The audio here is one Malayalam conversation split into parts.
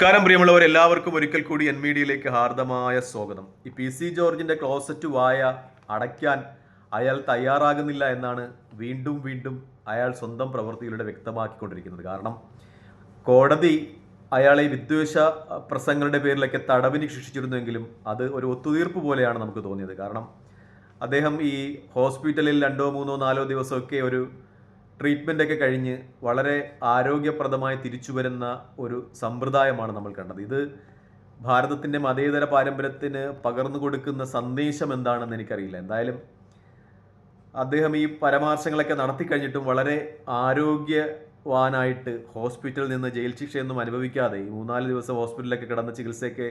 നമസ്കാരം പ്രിയമുള്ളവർ എല്ലാവർക്കും ഒരിക്കൽ കൂടി എൻ മീഡിയയിലേക്ക് ഹാർദമായ സ്വാഗതം. ഈ പി സി ജോർജിന്റെ ക്ലോസറ്റ് വായ അടയ്ക്കാൻ അയാൾ തയ്യാറാകുന്നില്ല എന്നാണ് വീണ്ടും വീണ്ടും അയാൾ സ്വന്തം പ്രവൃത്തിയിലൂടെ വ്യക്തമാക്കിക്കൊണ്ടിരിക്കുന്നത്. കാരണം കോടതി അയാളെ വിദ്വേഷ പ്രസംഗങ്ങളുടെ പേരിലൊക്കെ തടവിന് ശിക്ഷിച്ചിരുന്നുവെങ്കിലും അത് ഒരു ഒത്തുതീർപ്പ് പോലെയാണ് നമുക്ക് തോന്നിയത്. കാരണം അദ്ദേഹം ഈ ഹോസ്പിറ്റലിൽ രണ്ടോ മൂന്നോ നാലോ ദിവസമൊക്കെ ഒരു ട്രീറ്റ്മെന്റ് ഒക്കെ കഴിഞ്ഞ് വളരെ ആരോഗ്യപ്രദമായി തിരിച്ചു വരുന്ന ഒരു സമ്പ്രദായമാണ് നമ്മൾ കണ്ടത്. ഇത് ഭാരതത്തിന്റെ മതേതര പാരമ്പര്യത്തിന് പകർന്നു കൊടുക്കുന്ന സന്ദേശം എന്താണെന്ന് എനിക്കറിയില്ല. എന്തായാലും അദ്ദേഹം ഈ പരാമർശങ്ങളൊക്കെ നടത്തി കഴിഞ്ഞിട്ടും വളരെ ആരോഗ്യവാനായിട്ട് ഹോസ്പിറ്റലിൽ നിന്ന് ജയിൽ ശിക്ഷയൊന്നും അനുഭവിക്കാതെ ഈ മൂന്നാൽ ദിവസം ഹോസ്പിറ്റലിലൊക്കെ കിടന്ന ചികിത്സയൊക്കെ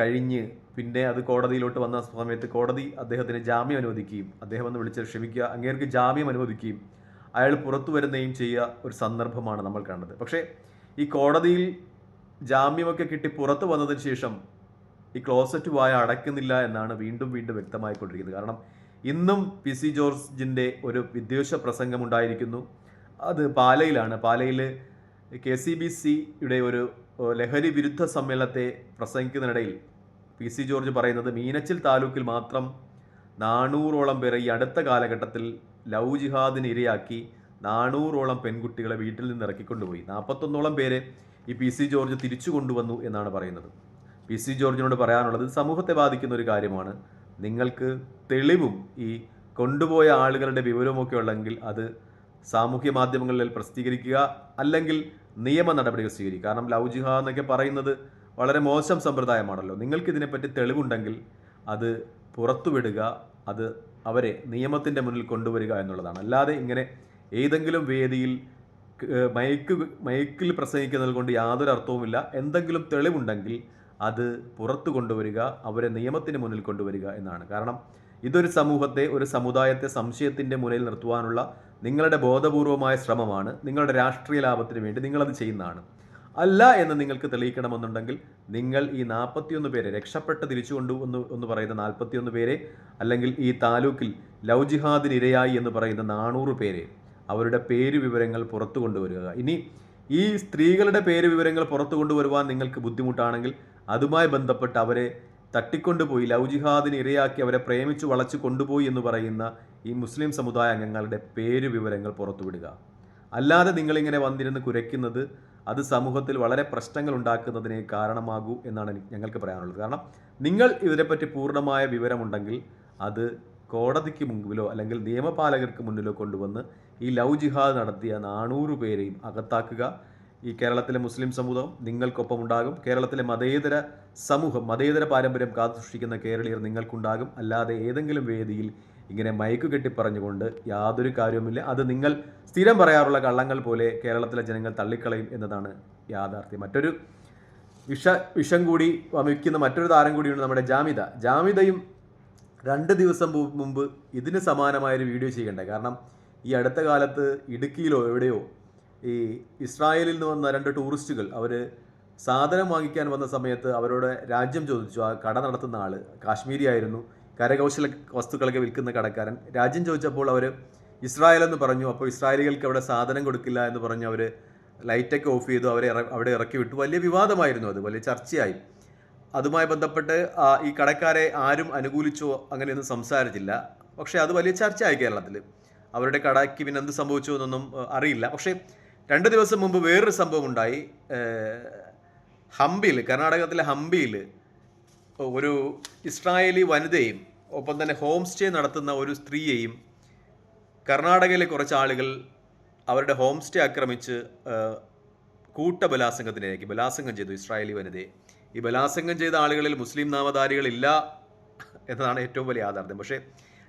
കഴിഞ്ഞ് പിന്നെ അത് കോടതിയിലോട്ട് വന്ന സമയത്ത് കോടതി അദ്ദേഹത്തിന് ജാമ്യം അനുവദിക്കുകയും അദ്ദേഹം ഒന്ന് വിളിച്ച് ക്ഷമിക്കുക അങ്ങേർക്ക് ജാമ്യം അനുവദിക്കുകയും അയാൾ പുറത്തു വരുന്നതും ചെയ്യുക ഒരു സന്ദർഭമാണ് നമ്മൾ കണ്ടത്. പക്ഷേ ഈ കോടതിയിൽ ജാമ്യമൊക്കെ കിട്ടി പുറത്തു വന്നതിന് ശേഷം ഈ ക്ലോസറ്റ് വായ അടയ്ക്കുന്നില്ല എന്നാണ് വീണ്ടും വീണ്ടും വ്യക്തമായിക്കൊണ്ടിരിക്കുന്നത് കാരണം ഇന്നും പി സി ജോർജിന്റെ ഒരു വിദ്വേഷ പ്രസംഗം ഉണ്ടായിരിക്കുന്നു. അത് പാലയിലാണ്. പാലയിൽ കെ സി ബി സിയുടെ ഒരു ലഹരി വിരുദ്ധ സമ്മേളനത്തെ പ്രസംഗിക്കുന്നതിനിടയിൽ പി സി ജോർജ് പറയുന്നത് മീനച്ചിൽ താലൂക്കിൽ മാത്രം നാനൂറോളം പേരെ ഈ അടുത്ത കാലഘട്ടത്തിൽ ലവ് ജിഹാദിന് ഇരയാക്കി നാനൂറോളം പെൺകുട്ടികളെ വീട്ടിൽ നിന്ന് ഇറക്കിക്കൊണ്ടുപോയി. നാൽപ്പത്തൊന്നോളം പേരെ ഈ പി സി ജോർജ് തിരിച്ചു കൊണ്ടുവന്നു എന്നാണ് പറയുന്നത്. പി സി ജോർജിനോട് പറയാനുള്ളത് സമൂഹത്തെ ബാധിക്കുന്ന ഒരു കാര്യമാണ്. നിങ്ങൾക്ക് തെളിവും ഈ കൊണ്ടുപോയ ആളുകളുടെ വിവരവുമൊക്കെ ഉള്ളെങ്കിൽ അത് സാമൂഹ്യ മാധ്യമങ്ങളിൽ പ്രസിദ്ധീകരിക്കുക അല്ലെങ്കിൽ നിയമ നടപടികൾ സ്വീകരിക്കുക. കാരണം ലൗ ജിഹ എന്നൊക്കെ പറയുന്നത് വളരെ മോശം സമ്പ്രദായമാണല്ലോ. നിങ്ങൾക്ക് ഇതിനെപ്പറ്റി തെളിവുണ്ടെങ്കിൽ അത് പുറത്തുവിടുക അത് അവരെ നിയമത്തിന്റെ മുന്നിൽ കൊണ്ടുവരിക എന്നുള്ളതാണ്. അല്ലാതെ ഇങ്ങനെ ഏതെങ്കിലും വേദിയിൽ മയക്ക് മയക്കിൽ പ്രസംഗിക്കുന്നത് കൊണ്ട് യാതൊരു അർത്ഥവുമില്ല. എന്തെങ്കിലും തെളിവുണ്ടെങ്കിൽ അത് പുറത്തു കൊണ്ടുവരിക അവരെ നിയമത്തിന് മുന്നിൽ കൊണ്ടുവരിക എന്നാണ്. കാരണം ഇതൊരു സമൂഹത്തെ ഒരു സമുദായത്തെ സംശയത്തിന്റെ മുന്നിൽ നിർത്തുവാനുള്ള നിങ്ങളുടെ ബോധപൂർവമായ ശ്രമമാണ്. നിങ്ങളുടെ രാഷ്ട്രീയ ലാഭത്തിന് വേണ്ടി നിങ്ങളത് ചെയ്യുന്നതാണ്. അല്ല എന്ന് നിങ്ങൾക്ക് തെളിയിക്കണമെന്നുണ്ടെങ്കിൽ നിങ്ങൾ ഈ നാൽപ്പത്തിയൊന്ന് പേരെ രക്ഷപ്പെട്ട് തിരിച്ചു കൊണ്ടു എന്ന് എന്ന് പറയുന്ന നാൽപ്പത്തിയൊന്ന് പേരെ അല്ലെങ്കിൽ ഈ താലൂക്കിൽ ലവ് ജിഹാദിനിരയായി എന്ന് പറയുന്ന നാനൂറ് പേരെ അവരുടെ പേര് വിവരങ്ങൾ പുറത്തു കൊണ്ടുവരിക. ഇനി ഈ സ്ത്രീകളുടെ പേര് വിവരങ്ങൾ പുറത്തു കൊണ്ടുവരുവാൻ നിങ്ങൾക്ക് ബുദ്ധിമുട്ടാണെങ്കിൽ അതുമായി ബന്ധപ്പെട്ട് അവരെ തട്ടിക്കൊണ്ടുപോയി ലവ് ജിഹാദിന് ഇരയാക്കി അവരെ പ്രേമിച്ചു വളച്ചു കൊണ്ടുപോയി എന്ന് പറയുന്ന ഈ മുസ്ലിം സമുദായ അംഗങ്ങളുടെ പേര് വിവരങ്ങൾ പുറത്തുവിടുക. അല്ലാതെ നിങ്ങളിങ്ങനെ വന്നിരുന്ന് കുരയ്ക്കുന്നത് അത് സമൂഹത്തിൽ വളരെ പ്രശ്നങ്ങൾ ഉണ്ടാക്കുന്നതിന് കാരണമാകൂ എന്നാണ് ഞങ്ങൾക്ക് പറയാനുള്ളത്. കാരണം നിങ്ങൾ ഇതിനെപ്പറ്റി പൂർണമായ വിവരമുണ്ടെങ്കിൽ അത് കോടതിക്ക് മുമ്പിലോ അല്ലെങ്കിൽ നിയമപാലകർക്ക് മുന്നിലോ കൊണ്ടുവന്ന് ഈ ലവ് ജിഹാദ് നടത്തിയ നാനൂറ് പേരെയും അകത്താക്കുക. ഈ കേരളത്തിലെ മുസ്ലിം സമൂഹം നിങ്ങൾക്കൊപ്പം ഉണ്ടാകും. കേരളത്തിലെ മതേതര സമൂഹം മതേതര പാരമ്പര്യം കാത്തു സൂക്ഷിക്കുന്ന കേരളീയർ നിങ്ങൾക്കുണ്ടാകും. അല്ലാതെ ഏതെങ്കിലും വേദിയിൽ ഇങ്ങനെ മയക്കു കെട്ടി പറഞ്ഞുകൊണ്ട് യാതൊരു കാര്യവുമില്ല. അത് നിങ്ങൾ സ്ഥിരം പറയാറുള്ള കള്ളങ്ങൾ പോലെ കേരളത്തിലെ ജനങ്ങൾ തള്ളിക്കളയും എന്നതാണ് യാഥാർത്ഥ്യം. മറ്റൊരു വിഷ വിഷം കൂടി വമിക്കുന്ന മറ്റൊരു താരം കൂടിയുണ്ട് നമ്മുടെ ജാമിത. ജാമിതയും രണ്ട് ദിവസം മുമ്പ് ഇതിന് സമാനമായൊരു വീഡിയോ ചെയ്യണ്ടേ? കാരണം ഈ അടുത്ത കാലത്ത് ഇടുക്കിയിലോ എവിടെയോ ഈ ഇസ്രായേലിൽ നിന്ന് വന്ന രണ്ട് ടൂറിസ്റ്റുകൾ അവർ സാധനം വാങ്ങിക്കാൻ വന്ന സമയത്ത് അവരോട് രാജ്യം ചോദിച്ചു. ആ കട നടത്തുന്ന ആൾ കാശ്മീരി ആയിരുന്നു കരകൗശല വസ്തുക്കളൊക്കെ വിൽക്കുന്ന കടക്കാരൻ. രാജ്യം ചോദിച്ചപ്പോൾ അവർ ഇസ്രായേൽ എന്ന് പറഞ്ഞു അപ്പോൾ ഇസ്രായേലികൾക്ക് അവിടെ സാധനം കൊടുക്കില്ല എന്ന് പറഞ്ഞു അവർ ലൈറ്റൊക്കെ ഓഫ് ചെയ്തു അവരെ അവിടെ ഇറക്കി വിട്ടു. വലിയ വിവാദമായിരുന്നു അത് വലിയ ചർച്ചയായി. അതുമായി ബന്ധപ്പെട്ട് ഈ കടക്കാരെ ആരും അനുകൂലിച്ചോ അങ്ങനെയൊന്നും സംസാരിച്ചില്ല. പക്ഷേ അത് വലിയ ചർച്ചയായി കേരളത്തിൽ അവരുടെ കടയ്ക്ക് പിന്നെ എന്ത് സംഭവിച്ചു എന്നൊന്നും അറിയില്ല. പക്ഷേ രണ്ട് ദിവസം മുമ്പ് വേറൊരു സംഭവം ഉണ്ടായി ഹംപിയിൽ കർണാടകത്തിലെ ഹംപിയിൽ ഒരു ഇസ്രായേലി വനിതയും ഒപ്പം തന്നെ ഹോം സ്റ്റേ നടത്തുന്ന ഒരു സ്ത്രീയെയും കർണാടകയിലെ കുറച്ച് ആളുകൾ അവരുടെ ഹോം സ്റ്റേ ആക്രമിച്ച് കൂട്ട ബലാസംഗത്തിനിടയ്ക്ക് ബലാസംഗം ചെയ്തു ഇസ്രായേലി വനിതയെ. ഈ ബലാസംഗം ചെയ്ത ആളുകളിൽ മുസ്ലിം നാമധാരികളില്ല എന്നതാണ് ഏറ്റവും വലിയ യാഥാർത്ഥ്യം. പക്ഷേ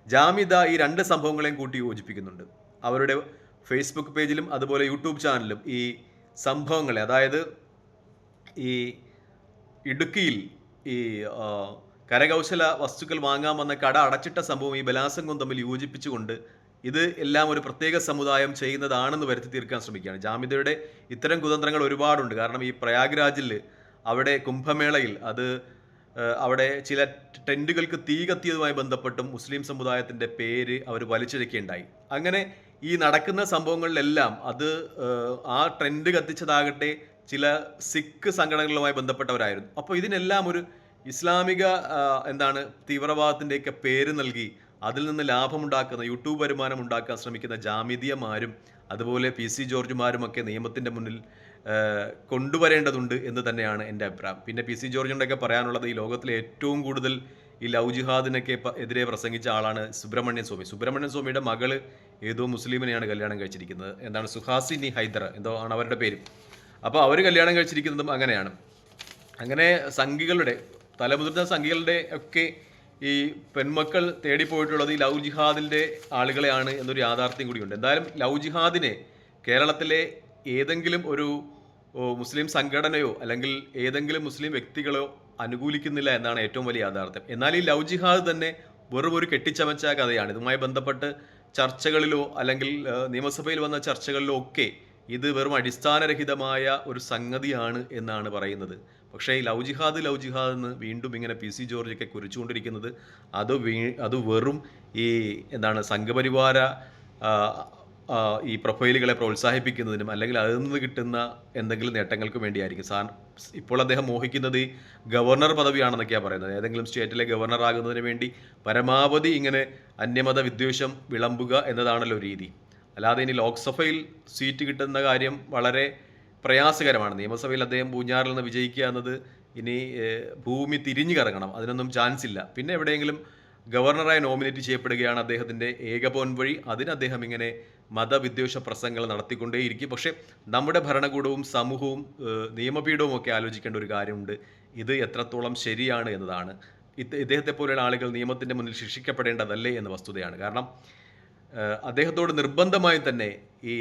ജാമിദ ഈ രണ്ട് സംഭവങ്ങളെയും കൂട്ടി യോജിപ്പിക്കുന്നുണ്ട്. അവരുടെ ഫേസ്ബുക്ക് പേജിലും അതുപോലെ യൂട്യൂബ് ചാനലിലും ഈ സംഭവങ്ങളെ അതായത് ഈ ഇടുക്കിയിൽ ഈ കരകൗശല വസ്തുക്കൾ വാങ്ങാൻ വന്ന കട അടച്ചിട്ട സംഭവം ഈ ബലാസംഗം തമ്മിൽ യോജിപ്പിച്ചുകൊണ്ട് ഇത് എല്ലാം ഒരു പ്രത്യേക സമുദായം ചെയ്യുന്നതാണെന്ന് വരുത്തി തീർക്കാൻ ശ്രമിക്കുകയാണ്. ജാമ്യതയുടെ ഇത്തരം കുതന്ത്രങ്ങൾ ഒരുപാടുണ്ട്. കാരണം ഈ പ്രയാഗ്രാജിൽ അവിടെ കുംഭമേളയിൽ അത് അവിടെ ചില ടെന്റുകൾക്ക് തീ കത്തിയതുമായി ബന്ധപ്പെട്ടും മുസ്ലിം സമുദായത്തിന്റെ പേര് അവർ വലിച്ചിഴക്കുകയുണ്ടായി. അങ്ങനെ ഈ നടക്കുന്ന സംഭവങ്ങളിലെല്ലാം അത് ആ ട്രെൻഡ് കത്തിച്ചതാകട്ടെ ചില സിഖ് സംഘടനകളുമായി ബന്ധപ്പെട്ടവരായിരുന്നു. അപ്പോൾ ഇതിനെല്ലാം ഒരു ഇസ്ലാമിക എന്താണ് തീവ്രവാദത്തിന്റെയൊക്കെ പേര് നൽകി അതിൽ നിന്ന് ലാഭമുണ്ടാക്കുന്ന യൂട്യൂബ് വരുമാനം ഉണ്ടാക്കാൻ ശ്രമിക്കുന്ന ജാമിദിയമാരും അതുപോലെ പി സി ജോർജുമാരും ഒക്കെ നിയമത്തിന്റെ മുന്നിൽ കൊണ്ടുവരേണ്ടതുണ്ട് എന്ന് തന്നെയാണ് എന്റെ അഭിപ്രായം. പിന്നെ പി സി ജോർജിന്റെയൊക്കെ പറയാനുള്ളത് ഈ ലോകത്തിലെ ഏറ്റവും കൂടുതൽ ഈ ലവ് ജിഹാദിനൊക്കെ എതിരെ പ്രസംഗിച്ച ആളാണ് സുബ്രഹ്മണ്യൻ സ്വാമി. സുബ്രഹ്മണ്യൻ സ്വാമിയുടെ മകൾ ഏതോ മുസ്ലിമിനെയാണ് കല്യാണം കഴിച്ചിരിക്കുന്നത്. എന്താണ് സുഹാസിനി ഹൈദർ എന്തോ ആണ് അവരുടെ പേര്. അപ്പോൾ അവർ കല്യാണം കഴിച്ചിരിക്കുന്നതും അങ്ങനെയാണ്. അങ്ങനെ സംഘികളുടെ തലമുതിർന്ന സംഘികളുടെ ഒക്കെ ഈ പെൺമക്കൾ തേടിപ്പോയിട്ടുള്ളത് ഈ ലവ് ജിഹാദിന്റെ ആളുകളെയാണ് എന്നൊരു യാഥാർത്ഥ്യം കൂടിയുണ്ട്. എന്തായാലും ലവ് ജിഹാദിനെ കേരളത്തിലെ ഏതെങ്കിലും ഒരു മുസ്ലിം സംഘടനയോ അല്ലെങ്കിൽ ഏതെങ്കിലും മുസ്ലിം വ്യക്തികളോ അനുകൂലിക്കുന്നില്ല എന്നാണ് ഏറ്റവും വലിയ യാഥാർത്ഥ്യം. എന്നാൽ ഈ ലവ് ജിഹാദ് തന്നെ വെറും ഒരു കെട്ടിച്ചമച്ച കഥയാണ്. ഇതുമായി ബന്ധപ്പെട്ട് ചർച്ചകളിലോ അല്ലെങ്കിൽ നിയമസഭയിൽ വന്ന ചർച്ചകളിലോ ഒക്കെ ഇത് വെറും അടിസ്ഥാനരഹിതമായ ഒരു സംഗതിയാണ് എന്നാണ് പറയുന്നത്. പക്ഷേ ലവ് ജിഹാദ് ലവ് ജിഹാദ് എന്ന് വീണ്ടും ഇങ്ങനെ പി സി ജോർജൊക്കെ കുറിച്ചുകൊണ്ടിരിക്കുന്നത് അത് വീ അത് വെറും ഈ എന്താണ് സംഘപരിവാര ഈ പ്രൊഫൈലുകളെ പ്രോത്സാഹിപ്പിക്കുന്നതിനും അല്ലെങ്കിൽ അതിൽ നിന്ന് കിട്ടുന്ന എന്തെങ്കിലും നേട്ടങ്ങൾക്ക് വേണ്ടിയായിരിക്കും. സാർ ഇപ്പോൾ അദ്ദേഹം മോഹിക്കുന്നത് ഈ ഗവർണർ പദവിയാണെന്നൊക്കെയാണ് പറയുന്നത്. ഏതെങ്കിലും സ്റ്റേറ്റിലെ ഗവർണർ ആകുന്നതിന് വേണ്ടി പരമാവധി ഇങ്ങനെ അന്യമത വിദ്വേഷം വിളമ്പുക എന്നതാണല്ലോ രീതി. അല്ലാതെ ഇനി ലോക്സഭയിൽ സീറ്റ് കിട്ടുന്ന കാര്യം വളരെ പ്രയാസകരമാണ്. നിയമസഭയിൽ അദ്ദേഹം പൂഞ്ഞാറിൽ നിന്ന് വിജയിക്കുക എന്നത് ഇനി ഭൂമി തിരിഞ്ഞു കറങ്ങണം അതിനൊന്നും ചാൻസ് ഇല്ല പിന്നെ എവിടെയെങ്കിലും ഗവർണറായി നോമിനേറ്റ് ചെയ്യപ്പെടുകയാണ് അദ്ദേഹത്തിന്റെ ഏക വഴി. അതിന് അദ്ദേഹം ഇങ്ങനെ മതവിദ്വേഷ പ്രസംഗങ്ങൾ നടത്തിക്കൊണ്ടേയിരിക്കും. പക്ഷേ നമ്മുടെ ഭരണകൂടവും സമൂഹവും നിയമപീഠവും ഒക്കെ ആലോചിക്കേണ്ട ഒരു കാര്യമുണ്ട്. ഇത് എത്രത്തോളം ശരിയാണ് എന്നതാണ്. ഇദ്ദേഹത്തെ പോലെയുള്ള ആളുകൾ നിയമത്തിന്റെ മുന്നിൽ ശിക്ഷിക്കപ്പെടേണ്ടതല്ലേ എന്ന വസ്തുതയാണ്. കാരണം അദ്ദേഹത്തോട് നിർബന്ധമായും തന്നെ ഈ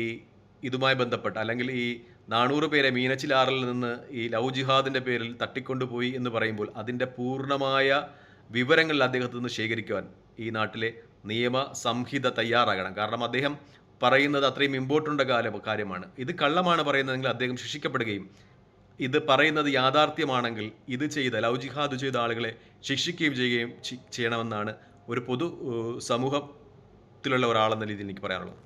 ഇതുമായി ബന്ധപ്പെട്ട് അല്ലെങ്കിൽ ഈ നാനൂറ് പേരെ മീനച്ചിലാറിൽ നിന്ന് ഈ ലവ് ജിഹാദിന്റെ പേരിൽ തട്ടിക്കൊണ്ടുപോയി എന്ന് പറയുമ്പോൾ അതിന്റെ പൂർണമായ വിവരങ്ങൾ അദ്ദേഹത്തിൽ നിന്ന് ശേഖരിക്കുവാൻ ഈ നാട്ടിലെ നിയമ സംഹിത തയ്യാറാകണം. കാരണം അദ്ദേഹം പറയുന്നത് അത്രയും ഇമ്പോർട്ടന്റ് കാല കാര്യമാണ്. ഇത് കള്ളമാണ് പറയുന്നതെങ്കിൽ അദ്ദേഹം ശിക്ഷിക്കപ്പെടുകയും ഇത് പറയുന്നത് യാഥാർത്ഥ്യമാണെങ്കിൽ ഇത് ചെയ്ത ലൗജിഹാദ് ജിഹാദ് ചെയ്ത ആളുകളെ ശിക്ഷിക്കുകയും ചെയ്യുകയും ചെയ്യണമെന്നാണ് ഒരു പൊതു ഏഹ്, സമൂഹത്തിലുള്ള ഒരാളെന്ന രീതിയിൽ എനിക്ക് പറയാനുള്ളത്